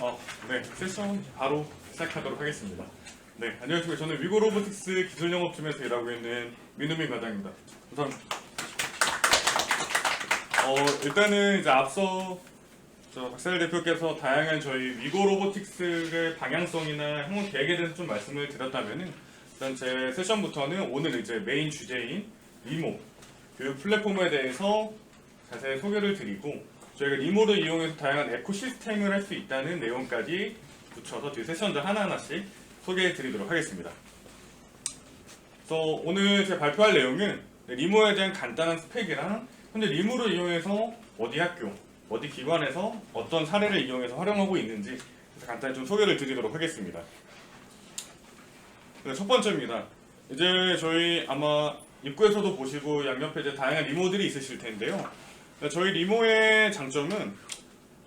어, 네, 세션 바로 시작하도록 하겠습니다. 네, 안녕하십니까. 저는 위고 로보틱스 기술 영업팀에서 일하고 있는 민우민 과장입니다. 우선 어, 일단은 이제 앞서 저 박사일 대표께서 다양한 저희 위고 로보틱스의 방향성이나 향후 계획에 대해서 좀 말씀을 드렸다면은 일단 제 세션부터는 오늘 이제 메인 주제인 리모 교육 플랫폼에 대해서 자세히 소개를 드리고 저희가 리모를 이용해서 다양한 에코시스템을 할 수 있다는 내용까지 붙여서 뒤 세션들 하나하나씩 소개해 드리도록 하겠습니다. 그래서 오늘 제가 발표할 내용은 리모에 대한 간단한 스펙이랑 현재 리모를 이용해서 어디 학교, 어디 기관에서 어떤 사례를 이용해서 활용하고 있는지 간단히 좀 소개를 드리도록 하겠습니다. 네, 첫 번째입니다. 이제 저희 아마 입구에서도 보시고 양옆에 이제 다양한 리모들이 있으실 텐데요. 네, 저희 리모의 장점은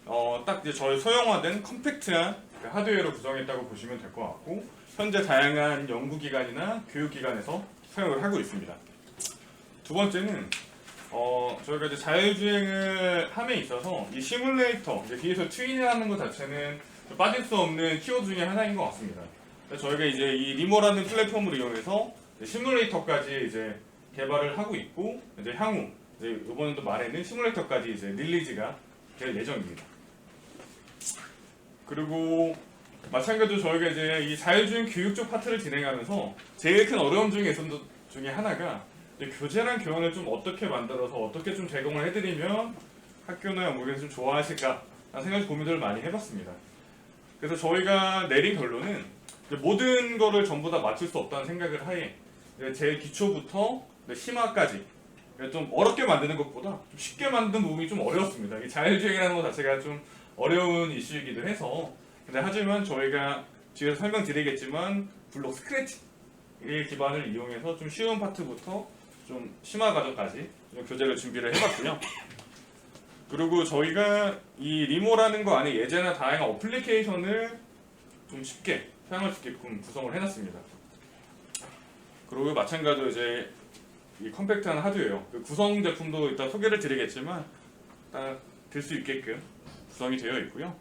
어, 딱 이제 저희 소형화된 컴팩트한 그 하드웨어로 구성했다고 보시면 될 것 같고 현재 다양한 연구기관이나 교육기관에서 사용을 하고 있습니다. 두 번째는 어, 저희가 이제 자율주행을 함에 있어서 이 시뮬레이터 이제 뒤에서 트윈을 하는 것 자체는 빠질 수 없는 키워드 중에 하나인 것 같습니다. 저희가 이제 이 리모라는 플랫폼을 이용해서 시뮬레이터까지 이제 개발을 하고 있고 이제 향후 이제 이번에도 말에는 시뮬레이터까지 이제 릴리즈가 될 예정입니다. 그리고 마찬가지로 저희가 이제 이 자율주행 교육 쪽 파트를 진행하면서 제일 큰 어려움 중에 있었던 중에 하나가 교재랑 교환을 좀 어떻게 만들어서 어떻게 좀 제공을 해드리면 학교나 연구에서 좀 좋아하실까 라는 생각이 고민들을 많이 해봤습니다. 그래서 저희가 내린 결론은 모든 거를 전부 다 맞출 수 없다는 생각을 하에 제일 기초부터 심화까지 좀 어렵게 만드는 것보다 좀 쉽게 만든 부분이 좀 어려웠습니다. 이 자율주행이라는 것 자체가 좀 어려운 이슈이기도 해서 근데 하지만 저희가 뒤에서 설명드리겠지만 블록 스크래치의 기반을 이용해서 좀 쉬운 파트부터 좀 심화 과정까지 좀 교재를 준비를 해봤고요. 그리고 저희가 이 리모라는 거 안에 예제나 다양한 어플리케이션을 좀 쉽게 사용할 수 있게끔 구성을 해놨습니다. 그리고 마찬가지로 이제 이 컴팩트한 하드웨어 그 구성 제품도 이따 소개를 드리겠지만 딱들수 있게끔 구성이 되어 있고요.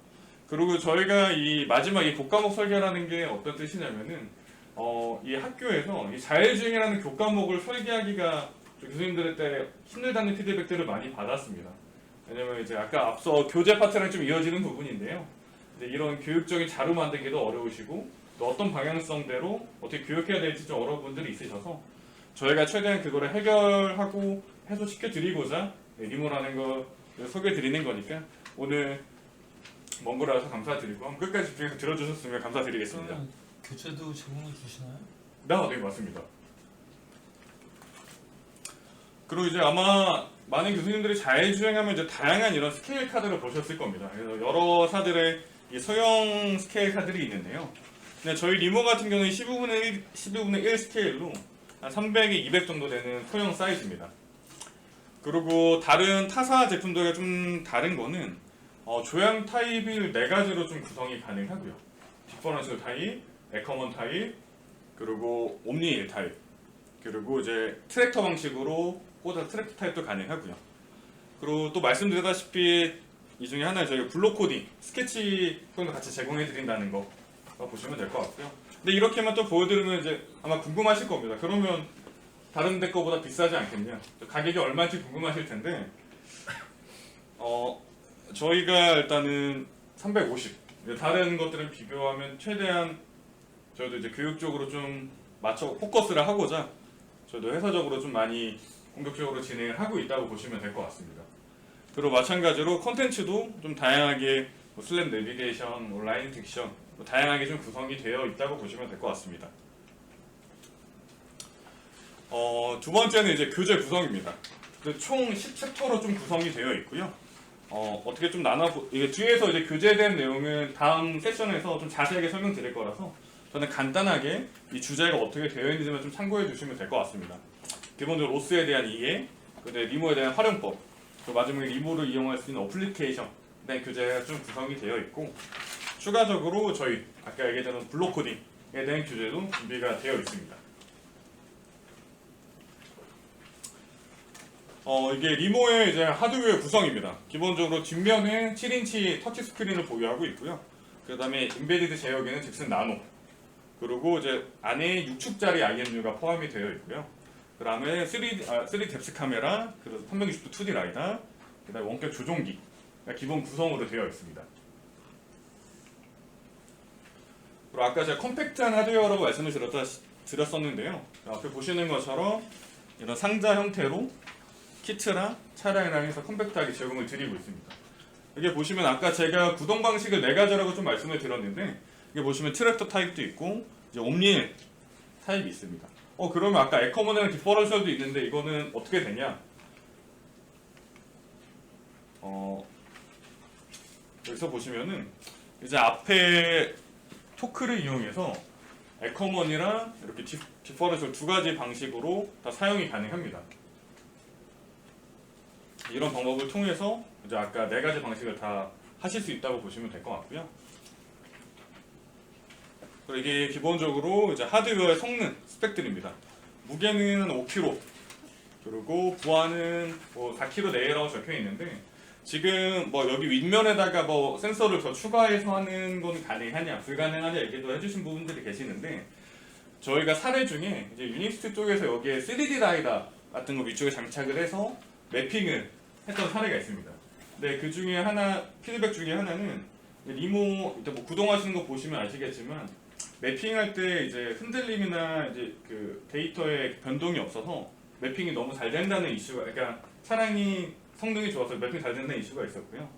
그리고 저희가 이 마지막 이 교과목 설계라는 게 어떤 뜻이냐면은 어, 이 학교에서 이 자율주행이라는 교과목을 설계하기가 좀 교수님들한테 힘들다는 피드백들을 많이 받았습니다. 왜냐면 이제 아까 앞서 교재 파트랑 좀 이어지는 부분인데요. 이런 교육적인 자료 만들기도 어려우시고 또 어떤 방향성대로 어떻게 교육해야 될지 좀 어려운 분들이 있으셔서 저희가 최대한 그거를 해결하고 해소시켜 드리고자 리모라는 거 소개해 드리는 거니까 오늘 먼 거라 와서 감사드리고 끝까지 집중해서 들어주셨으면 감사드리겠습니다. 그러면 교재도 제공해 주시나요? 네, 네 맞습니다. 그리고 이제 아마 많은 교수님들이 자율주행하면 이제 다양한 이런 스케일 카드를 보셨을 겁니다. 그래서 여러 사들의 이 소형 스케일 카드들이 있는데요. 근데 저희 리모 같은 경우는 12분의 1, 12분의 1 스케일로 한 300에 200 정도 되는 소형 사이즈입니다. 그리고 다른 타사 제품들과 좀 다른 거는 어, 조향 타입을 네 가지로 좀 구성이 가능하고요. 디퍼런셜 타입, 에커먼 타입, 그리고 옴니 타입, 그리고 이제 트랙터 방식으로 꽂아 트랙터 타입도 가능하고요. 그리고 또 말씀드렸다시피 이 중에 하나 저희가 블록 코딩, 스케치 또는 같이 제공해 드린다는 거 보시면 될 것 같고요. 근데 이렇게만 또 보여드리면 이제 아마 궁금하실 겁니다. 그러면 다른 데 거보다 비싸지 않겠냐? 가격이 얼마인지 궁금하실 텐데 어 저희가 일단은 350 다른 것들은 비교하면 최대한 저희도 이제 교육적으로 좀 맞춰 포커스를 하고자 저희도 회사적으로 좀 많이 공격적으로 진행을 하고 있다고 보시면 될 것 같습니다. 그리고 마찬가지로 컨텐츠도 좀 다양하게 뭐 슬랩 내비게이션, 뭐 라인 딕션 뭐 다양하게 좀 구성이 되어 있다고 보시면 될 것 같습니다. 어, 두 번째는 이제 교재 구성입니다. 그총 10챕터로 좀 구성이 되어 있고요. 어, 어떻게 좀 나눠 이게 뒤에서 이제 대한 내용은 다음 세션에서 좀 자세하게 설명드릴 거라서 저는 간단하게 이 주제가 어떻게 되어 있는지만 좀 참고해 주시면 될 것 같습니다. 기본적으로 로스에 대한 이해, 그다음에 리모에 대한 활용법, 그 마지막에 리모를 이용할 수 있는 어플리케이션 네 교재가 좀 구성이 되어 있고 추가적으로 저희 아까 얘기했던 블록 코딩에 대한 교재도 준비가 되어 있습니다. 어, 이게 리모의 이제 하드웨어 구성입니다. 기본적으로 뒷면에 7인치 터치 스크린을 보유하고 있고요. 그 그다음에 인베디드 제어기는 잭슨 나노. 그리고 이제 안에 6축짜리 IMU가 포함이 되어 있고요. 그 다음에 3D 아, 3 뎁스 카메라, 그리고 360도 2D 라이다, 그 다음에 원격 조종기 가 기본 구성으로 되어 있습니다. 그리고 아까 제가 컴팩트한 하드웨어라고 말씀을 드렸다, 드렸었는데요. 앞에 보시는 것처럼 이런 상자 형태로 키트랑 차량이랑 해서 컴팩트하게 제공을 드리고 있습니다. 여기 보시면 아까 제가 구동 방식을 네 가지라고 좀 말씀을 드렸는데 이게 보시면 트랙터 타입도 있고 이제 옴니엘 타입이 있습니다. 어 그러면 아까 에커먼이랑 디퍼런셜도 있는데 이거는 어떻게 되냐? 어 여기서 보시면은 이제 앞에 토크를 이용해서 에커먼이랑 이렇게 디, 디퍼런셜 두 가지 방식으로 다 사용이 가능합니다. 이런 방법을 통해서 이제 아까 네 가지 방식을 다 하실 수 있다고 보시면 될 것 같고요. 그리고 이게 기본적으로 이제 하드웨어의 성능 스펙들입니다. 무게는 5kg 그리고 부하는 뭐 4kg 내외라고 적혀 있는데 지금 뭐 여기 윗면에다가 뭐 센서를 더 추가해서 하는 건 가능하냐 불가능하냐 얘기도 해주신 부분들이 계시는데 저희가 사례 중에 이제 유니스트 쪽에서 여기에 3D 라이다 같은 거 위쪽에 장착을 해서 매핑을 했던 사례가 있습니다. 네, 그 중에 하나 피드백 중에 하나는 리모 이제 뭐 구동하시는 거 보시면 아시겠지만 매핑할 때 이제 흔들림이나 이제 그 데이터의 변동이 없어서 매핑이 너무 잘 된다는 이슈가 그러니까 차량이 성능이 좋아서 매핑 잘 된다는 이슈가 있었고요.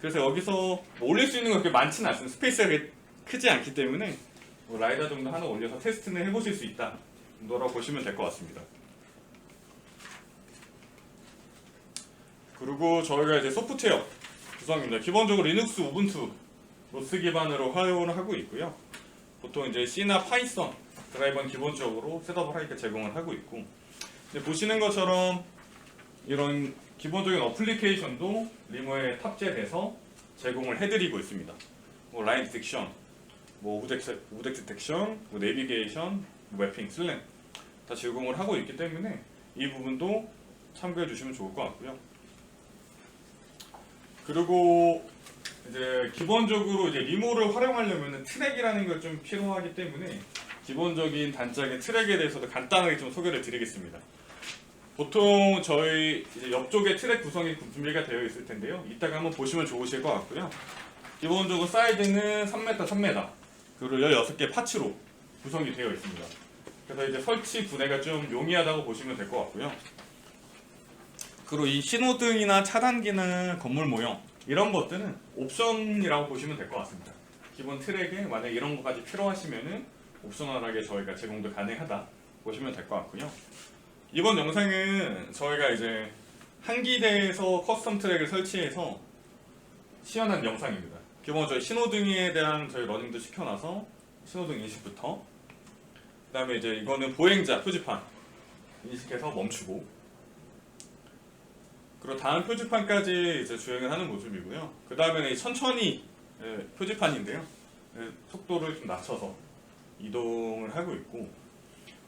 그래서 여기서 뭐 올릴 수 있는 건 그렇게 많지는 않습니다. 스페이스가 크지 않기 때문에 뭐 라이다 정도 하나 올려서 테스트는 해보실 수 있다 정도라고 보시면 될 것 같습니다. 그리고 저희가 이제 소프트웨어 구성입니다. 기본적으로 리눅스, 우분투, 로스 기반으로 활용을 하고 있고요. 보통 이제 C나 파이썬 드라이버는 기본적으로 셋업을 하니까 제공을 하고 있고 보시는 것처럼 이런 기본적인 어플리케이션도 리모에 탑재돼서 제공을 해드리고 있습니다. 뭐 라인 디텍션, 뭐 우덱 우덱 디텍션, 뭐 내비게이션, 뭐 맵핑, 슬램 다 제공을 하고 있기 때문에 이 부분도 참고해 주시면 좋을 것 같고요. 그리고 이제 기본적으로 이제 리모를 활용하려면 트랙이라는 걸 좀 필요하기 때문에 기본적인 단짝인 트랙에 대해서도 간단하게 좀 소개를 드리겠습니다. 보통 저희 옆쪽에 트랙 구성이 준비가 되어 있을 텐데요. 이따가 한번 보시면 좋으실 것 같고요. 기본적으로 사이즈는 3m, 3m 그리고 16개 파츠로 구성이 되어 있습니다. 그래서 이제 설치 분해가 좀 용이하다고 보시면 될 것 같고요. 그리고 이 신호등이나 차단기나 건물 모형 이런 것들은 옵션이라고 보시면 될 것 같습니다. 기본 트랙에 만약 이런 것까지 필요하시면은 옵셔널하게 저희가 제공도 가능하다 보시면 될 것 같고요. 이번 영상은 저희가 이제 한 기대에서 커스텀 트랙을 설치해서 시연한 영상입니다. 기본 저희 신호등에 대한 저희 러닝도 시켜놔서 신호등 인식부터 그 다음에 이제 이거는 보행자 표지판 인식해서 멈추고 그리고 다음 표지판까지 이제 주행을 하는 모습이고요. 그 다음에는 천천히 예, 표지판인데요. 예, 속도를 좀 낮춰서 이동을 하고 있고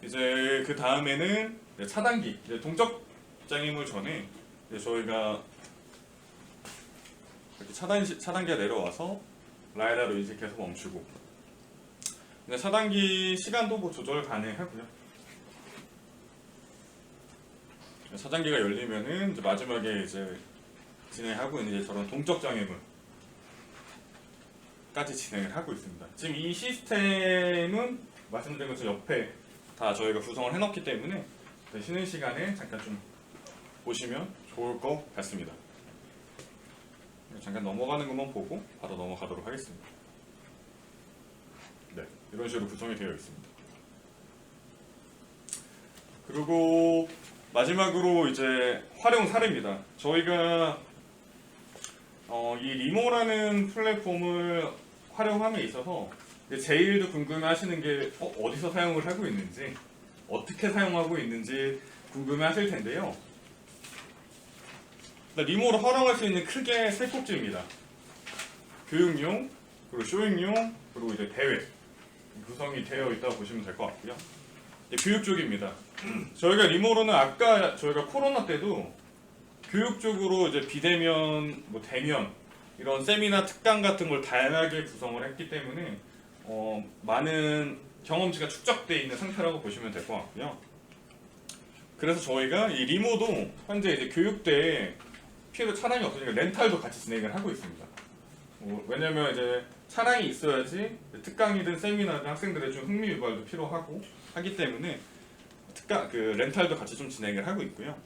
이제 그 다음에는 이제 차단기 이제 동적 장애물 전에 이제 저희가 이렇게 차단 차단기가 내려와서 라이다로 인식해서 멈추고 근데 차단기 시간도 뭐 조절 가능하고요. 차단기가 열리면은 이제 마지막에 이제 진행하고 있는 이제 저런 동적 장애물 까지 진행을 하고 있습니다. 지금 이 시스템은 말씀드린 것처럼 옆에 다 저희가 구성을 해놓기 때문에 네, 쉬는 시간에 잠깐 좀 보시면 좋을 것 같습니다. 잠깐 넘어가는 것만 보고 바로 넘어가도록 하겠습니다. 네, 이런 식으로 구성이 되어 있습니다. 그리고 마지막으로 이제 활용 사례입니다. 저희가 어, 이 리모라는 플랫폼을 활용함에 있어서 이제 제일 궁금해하시는 게 어, 어디서 사용을 하고 있는지 어떻게 사용하고 있는지 궁금해하실 텐데요. 리모를 활용할 수 있는 크게 세 꼭지입니다. 교육용, 그리고 쇼잉용, 그리고 이제 대회 구성이 되어 있다고 보시면 될 것 같고요. 이제 교육 쪽입니다. 저희가 리모로는 아까 저희가 코로나 때도 교육 쪽으로 이제 비대면, 뭐 대면 이런 세미나 특강 같은 걸 다양하게 구성을 했기 때문에 어, 많은 경험치가 축적돼 있는 상태라고 보시면 될 것 같고요. 그래서 저희가 이 리모도 현재 이제 교육대에 필요 차량이 없으니까 렌탈도 같이 진행을 하고 있습니다. 어, 왜냐면 이제 차량이 있어야지 특강이든 세미나든 학생들의 좀 흥미 유발도 필요하고 하기 때문에 특강 그 렌탈도 같이 좀 진행을 하고 있고요.